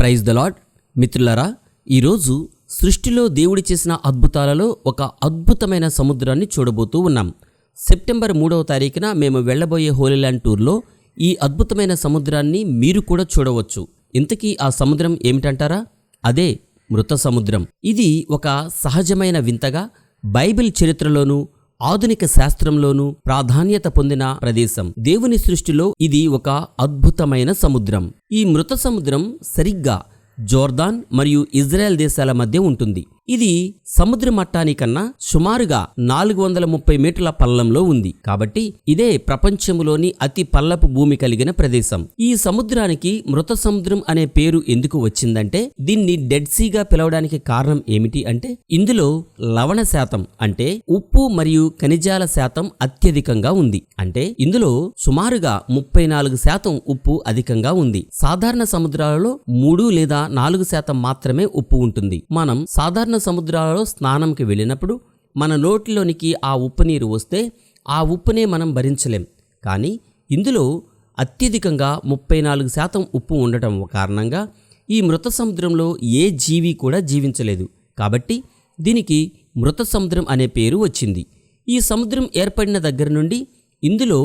Praise the lord మిత్రులరా ఈరోజు సృష్టిలో దేవుడి చేసిన అద్భుతాలలో ఒక అద్భుతమైన సముద్రాన్ని చూడబోతూ ఉన్నాం. సెప్టెంబర్ మూడవ తారీఖున మేము వెళ్ళబోయే హోలీల్యాండ్ టూర్లో ఈ అద్భుతమైన సముద్రాన్ని మీరు కూడా చూడవచ్చు. ఇంతకీ ఆ సముద్రం ఏమిటంటారా? అదే మృత సముద్రం. ఇది ఒక సహజమైన వింతగా బైబిల్ చరిత్రలోనూ ఆధునిక శాస్త్రంలోనూ ప్రాధాన్యత పొందిన ప్రదేశం. దేవుని సృష్టిలో ఇది ఒక అద్భుతమైన సముద్రం. ఈ మృత సముద్రం సరిగ్గా జోర్దాన్ మరియు ఇజ్రాయెల్ దేశాల మధ్య ఉంటుంది. ఇది సముద్ర మట్టానికన్నా సుమారుగా నాలుగు వందల ముప్పై మీటర్ల పల్లంలో ఉంది. కాబట్టి ఇదే ప్రపంచంలోని అతి పల్లపు భూమి కలిగిన ప్రదేశం. ఈ సముద్రానికి మృత సముద్రం అనే పేరు ఎందుకు వచ్చిందంటే దీన్ని డెడ్ సీగా పిలవడానికి కారణం ఏమిటి అంటే ఇందులో లవణ శాతం అంటే ఉప్పు మరియు ఖనిజాల శాతం అత్యధికంగా ఉంది. అంటే ఇందులో సుమారుగా ముప్పై నాలుగు శాతం ఉప్పు అధికంగా ఉంది. సాధారణ సముద్రాలలో మూడు లేదా నాలుగు శాతం మాత్రమే ఉప్పు ఉంటుంది. మనం సాధారణ సముద్రాలలో స్నానంకి వెళ్ళినప్పుడు మన నోటిలోనికి ఆ ఉప్పు నీరు వస్తే ఆ ఉప్పునే మనం భరించలేం. కానీ ఇందులో అత్యధికంగా ముప్పై నాలుగు శాతం ఉప్పు ఉండటం కారణంగా ఈ మృత సముద్రంలో ఏ జీవి కూడా జీవించలేదు. కాబట్టి దీనికి మృత సముద్రం అనే పేరు వచ్చింది. ఈ సముద్రం ఏర్పడిన దగ్గర నుండి ఇందులో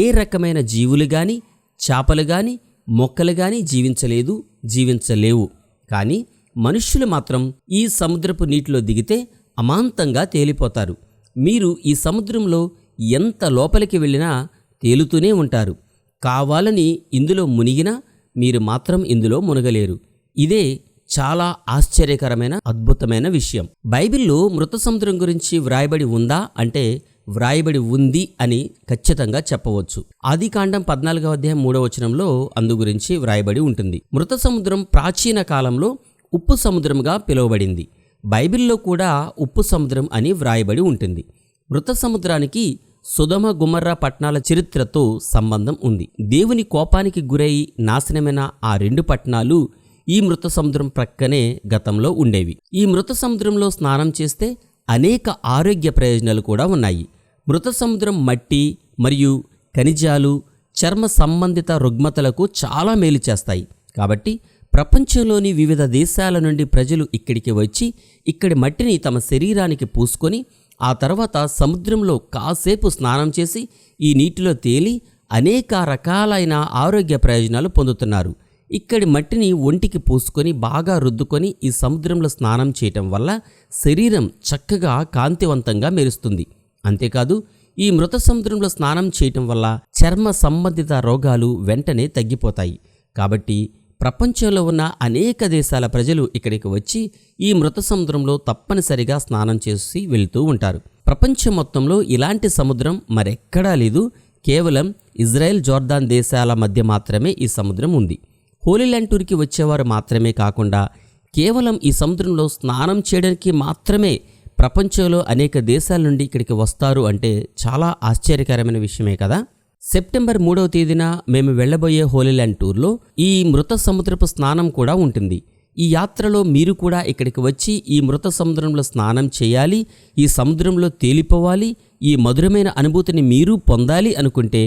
ఏ రకమైన జీవులు కానీ చేపలు కానీ మొక్కలు కానీ జీవించలేదు జీవించలేవు. కానీ మనుష్యులు మాత్రం ఈ సముద్రపు నీటిలో దిగితే అమాంతంగా తేలిపోతారు. మీరు ఈ సముద్రంలో ఎంత లోపలికి వెళ్ళినా తేలుతూనే ఉంటారు. కావాలని ఇందులో మునిగినా మీరు మాత్రం ఇందులో మునగలేరు. ఇదే చాలా ఆశ్చర్యకరమైన అద్భుతమైన విషయం. బైబిల్లో మృత సముద్రం గురించి వ్రాయబడి ఉందా అంటే వ్రాయబడి ఉంది అని ఖచ్చితంగా చెప్పవచ్చు. ఆది కాండం పద్నాలుగవ అధ్యాయం మూడవ వచనంలో అందు గురించి వ్రాయబడి ఉంటుంది. మృత సముద్రం ప్రాచీన కాలంలో ఉప్పు సముద్రంగా పిలువబడింది. బైబిల్లో కూడా ఉప్పు సముద్రం అని వ్రాయబడి ఉంటుంది. మృత సముద్రానికి సుధమ గుమర్రా పట్టణాల చరిత్రతో సంబంధం ఉంది. దేవుని కోపానికి గురై నాశనమైన ఆ రెండు పట్టణాలు ఈ మృత సముద్రం ప్రక్కనే గతంలో ఉండేవి. ఈ మృత సముద్రంలో స్నానం చేస్తే అనేక ఆరోగ్య ప్రయోజనాలు కూడా ఉన్నాయి. మృత సముద్రం మట్టి మరియు ఖనిజాలు చర్మ సంబంధిత రుగ్మతలకు చాలా మేలు చేస్తాయి. కాబట్టి ప్రపంచంలోని వివిధ దేశాల నుండి ప్రజలు ఇక్కడికి వచ్చి ఇక్కడి మట్టిని తమ శరీరానికి పూసుకొని ఆ తర్వాత సముద్రంలో కాసేపు స్నానం చేసి ఈ నీటిలో తేలి అనేక రకాలైన ఆరోగ్య ప్రయోజనాలు పొందుతున్నారు. ఇక్కడి మట్టిని ఒంటికి పూసుకొని బాగా రుద్దుకొని ఈ సముద్రంలో స్నానం చేయటం వల్ల శరీరం చక్కగా కాంతివంతంగా మెరుస్తుంది. అంతేకాదు ఈ మృత సముద్రంలో స్నానం చేయటం వల్ల చర్మ సంబంధిత రోగాలు వెంటనే తగ్గిపోతాయి. కాబట్టి ప్రపంచంలో ఉన్న అనేక దేశాల ప్రజలు ఇక్కడికి వచ్చి ఈ మృత సముద్రంలో తప్పనిసరిగా స్నానం చేసి వెళ్తూ ఉంటారు. ప్రపంచం మొత్తంలో ఇలాంటి సముద్రం మరెక్కడా లేదు. కేవలం ఇజ్రాయెల్ జోర్దాన్ దేశాల మధ్య మాత్రమే ఈ సముద్రం ఉంది. హోలీల్యాండ్ టూర్కి వచ్చేవారు మాత్రమే కాకుండా కేవలం ఈ సముద్రంలో స్నానం చేయడానికి మాత్రమే ప్రపంచంలో అనేక దేశాల నుండి ఇక్కడికి వస్తారు అంటే చాలా ఆశ్చర్యకరమైన విషయమే కదా? సెప్టెంబర్ మూడవ తేదీన మేము వెళ్ళబోయే హోలీల్యాండ్ టూర్లో ఈ మృత సముద్రపు స్నానం కూడా ఉంటుంది. ఈ యాత్రలో మీరు కూడా ఇక్కడికి వచ్చి ఈ మృత సముద్రంలో స్నానం చేయాలి ఈ సముద్రంలో తేలిపోవాలి ఈ మధురమైన అనుభూతిని మీరు పొందాలి అనుకుంటే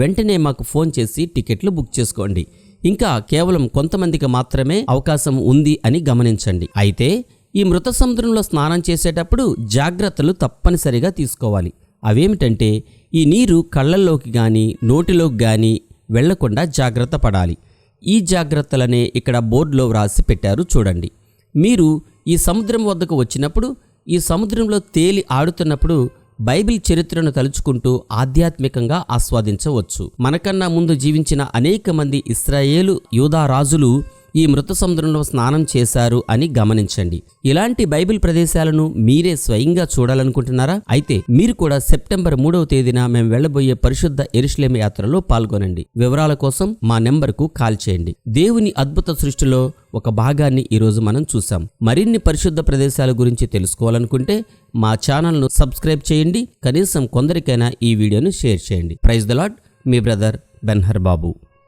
వెంటనే మాకు ఫోన్ చేసి టికెట్లు బుక్ చేసుకోండి. ఇంకా కేవలం కొంతమందికి మాత్రమే అవకాశం ఉంది అని గమనించండి. అయితే ఈ మృత సముద్రంలో స్నానం చేసేటప్పుడు జాగ్రత్తలు తప్పనిసరిగా తీసుకోవాలి. అవేమిటంటే ఈ నీరు కళ్ళల్లోకి కానీ నోటిలోకి కానీ వెళ్ళకుండా జాగ్రత్త పడాలి. ఈ జాగ్రత్తలనే ఇక్కడ బోర్డులో వ్రాసి పెట్టారు చూడండి. మీరు ఈ సముద్రం వద్దకు వచ్చినప్పుడు ఈ సముద్రంలో తేలి ఆడుతున్నప్పుడు బైబిల్ చరిత్రను తలుచుకుంటూ ఆధ్యాత్మికంగా ఆస్వాదించవచ్చు. మనకన్నా ముందు జీవించిన అనేక మంది ఇస్రాయేలు యూదా రాజులు ఈ మృత సముద్రంలో స్నానం చేశారు అని గమనించండి. ఇలాంటి బైబిల్ ప్రదేశాలను మీరే స్వయంగా చూడాలనుకుంటున్నారా? అయితే మీరు కూడా సెప్టెంబర్ మూడవ తేదీన మేము వెళ్ళబోయే పరిశుద్ధ ఎరుశ్లేమ యాత్రలో పాల్గొనండి. వివరాల కోసం మా నెంబర్కు కాల్ చేయండి. దేవుని అద్భుత సృష్టిలో ఒక భాగాన్ని ఈరోజు మనం చూసాం మరిన్ని పరిశుద్ధ ప్రదేశాల గురించి తెలుసుకోవాలనుకుంటే మా ఛానల్ను సబ్స్క్రైబ్ చేయండి. కనీసం కొందరికైనా ఈ వీడియోను షేర్ చేయండి. ప్రైజ్ ద లాడ్ మీ బ్రదర్ బెన్హర్ బాబు